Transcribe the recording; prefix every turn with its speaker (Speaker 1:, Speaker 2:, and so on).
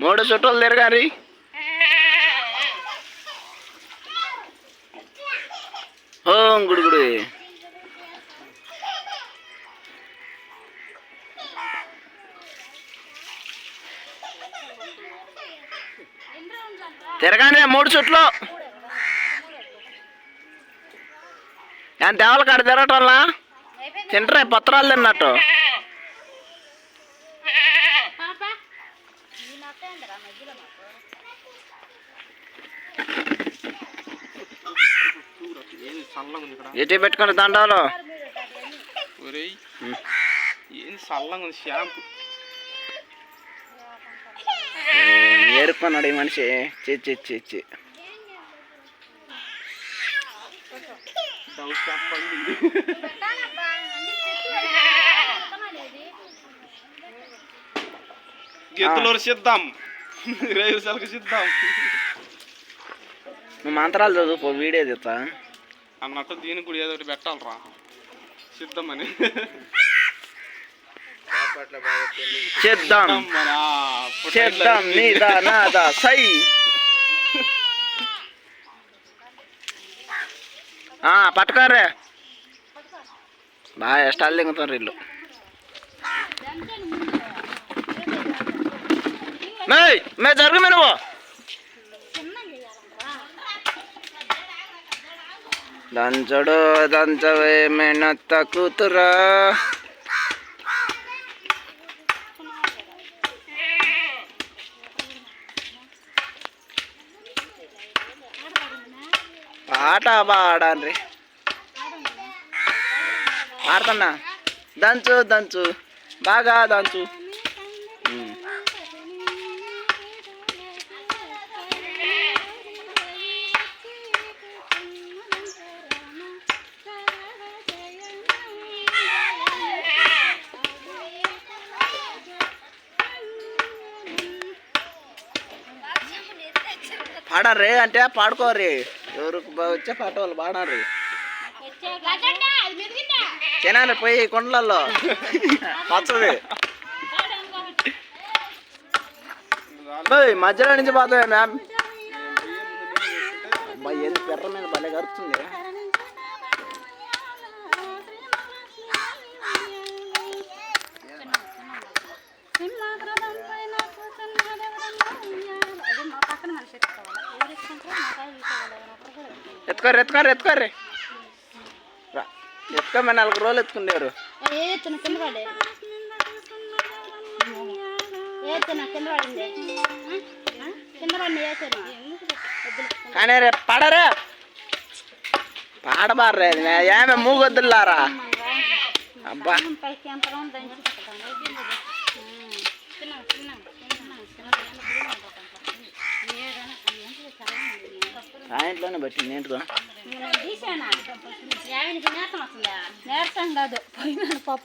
Speaker 1: మూడు చుట్టలు తిరగాలి. ఓం గుడి గుడి తిరగానే మూడు చుట్లు. ఎంత ఎవరి కాడ తిరగటం వల్ల? పత్రాలు తిన్నట్టు
Speaker 2: ఏంది చల్లగా ఉంది ఇక్కడ
Speaker 1: ఎటు పెట్టుకుని దండాలు?
Speaker 2: ఒరేయ్ ఏంది చల్లగా ఉంది షాంపూ.
Speaker 1: ఏరుకున్నాడు ఈ మనిషి. చిచ్చి చిచ్చి
Speaker 2: గెత్తులూరు సిద్ధం. సలకు సిద్ధం
Speaker 1: నువ్వు మంత్రాలు చదువుకో వీడియో తీస్తా.
Speaker 2: అన్నట్టు దీనికి కూడా ఏదో ఒకటి పెట్టాలరా సిద్ధమని.
Speaker 1: చేద్దాం. చేద్దాం నీదా నాదా సై. ఆ, పట్టుకోరే బాగా ఇష్టాలు దిగుతారు వీళ్ళు మే జరుగు మే నువ్వు దంచడు దంచవే మేనత్త కూతురా. పాట పాడండి. పాడుతున్నా దంచు దంచు బాగా దంచు. పాడర్రి అంటే పాడుకోర్రి. ఎవరికి వచ్చే పాట వాళ్ళు పాడర్రి. తినాలి పోయి కొండలలో పచ్చది. మధ్యలో నుంచి పోతాయి మ్యామ్. అబ్బాయి పెర్ర మీద భలే కరుతుంది ఎత్తుకోర్రి ఎత్తుకోర్రి ఎత్తుకోర్రి. రా ఎత్తుకోమని నాలుగు రోజులు ఎత్తుకునేవారు. కానీ రే పాడరే. పాడబార్రే ఏమే మూగొద్దులారా అబ్బా. సాయంత్రంలోనే పట్టింది ఏంటిదో
Speaker 3: తీసానా కాదు. పోయినాను పప్పు